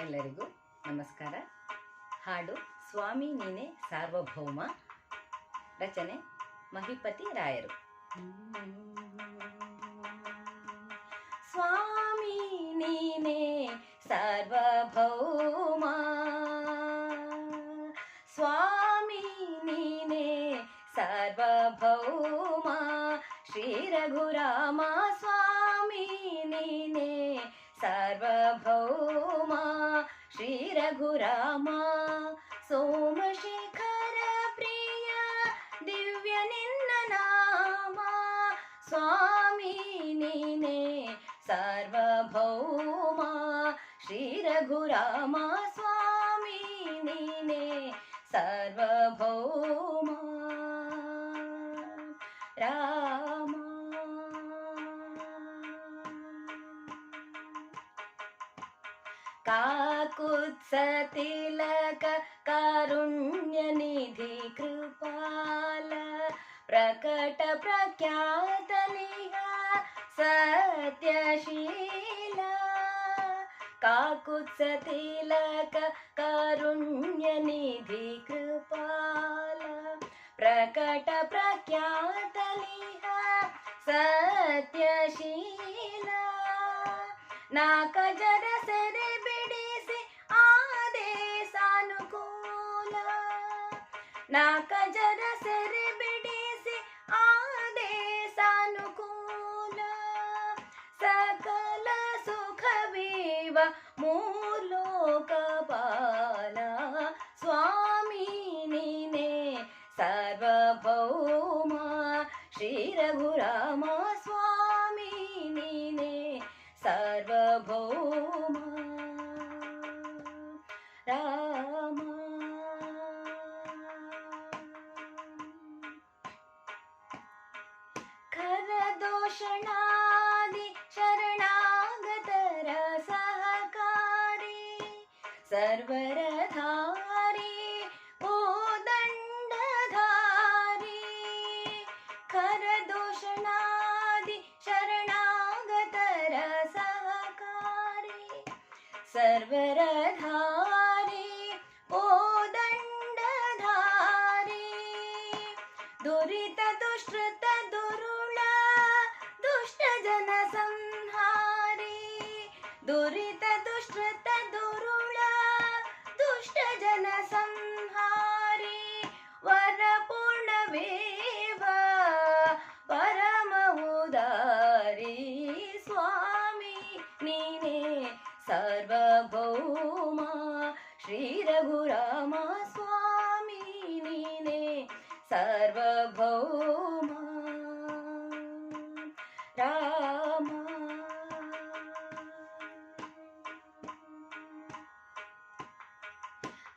ಎಲ್ಲರಿಗೂ ನಮಸ್ಕಾರ ಹಾಡು ಸ್ವಾಮಿ ನೀನೆ ಸಾರ್ವಭೌಮ ರಚನೆ ಮಹಿಪತಿ ರಾಯರು ಸ್ವಾಮಿ ನೀನೆ ಸಾರ್ವಭೌಮ ಸ್ವಾಮಿ ನೀನೆ ಸಾರ್ವಭೌಮ ಶ್ರೀ ರಘುರಾಮ ಸ್ವಾಮಿ ನೀನೆ ಸಾರ್ವಭೌಮ रघुरामा सोमशेखर प्रिय दिव्यनिन्दनामा स्वामी निने सर्वभौमा श्री रघु रामा स्वामी निने सर्व कुत्सतिलक कारुण्यनिधि कृपाल प्रकट प्रख्यातनिहा सत्यशीला काकुत्सतिलक कारुण्यनिधि कृपाल प्रकट प्रख्यातनिहा सत्यशीला नाकजर सरे ನಾಕ ಜರ ಸೆರೆ ಬಿಡಿಸಿ ಆದೇಶಾನುಕೂಲ ಸಕಲ ಸುಖವೀವ ಮೂಲೋಕಪಾಲ ಸ್ವಾಮಿ ನೀನೆ ಸಾರ್ವಭೌಮ ಶ್ರೀ ರಘುರಾಮ सर्वरधारी ओ दण्ड धारी कर दूषणादि शरणाङ्गतरसकारी सर्वरधारी ओ दण्डधारी दुरितदुष्टुरुणा दुष्टजनसंहारि दुरितदुष्टु जनसंहारि वरपूर्णमेवा परममुदारी स्वामी। निने सर्वभौमा श्रीरघुरमा स्वामी। निने सर्वभौ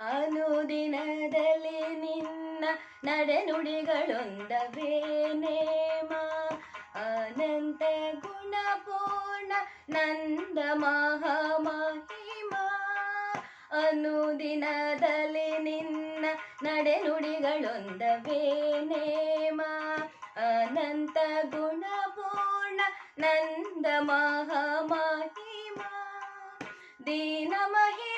ಅನುದಿನದಲ್ಲಿ ನಿನ್ನ ನಡೆನುಡಿಗಳೊಂದವೇನೇಮ ಅನಂತ ಗುಣಪೂರ್ಣ ನಂದ ಮಹಾಮಹಿಮ. ಅನುದಿನದಲ್ಲಿ ನಿನ್ನ ನಡೆನುಡಿಗಳೊಂದವೇನೇಮ ಅನಂತ ಗುಣಪೂರ್ಣ ನಂದ ಮಹಾಮಹಿಮ. ದೀನ ಮಹಿಪತಿ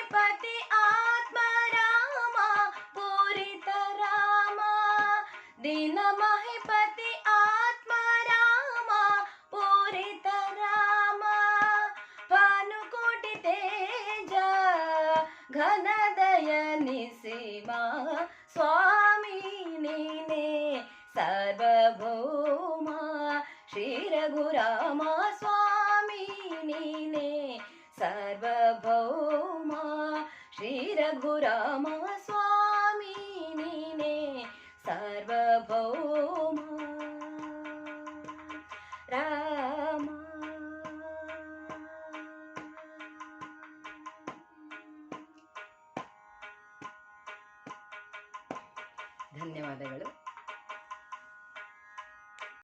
घनदयनिसीमा स्वामी नीने सर्वभौमा क्षीरगुरामा स्वामी नीने सर्वभौमा श्रीरघुरामा ಧನ್ಯವಾದಗಳು.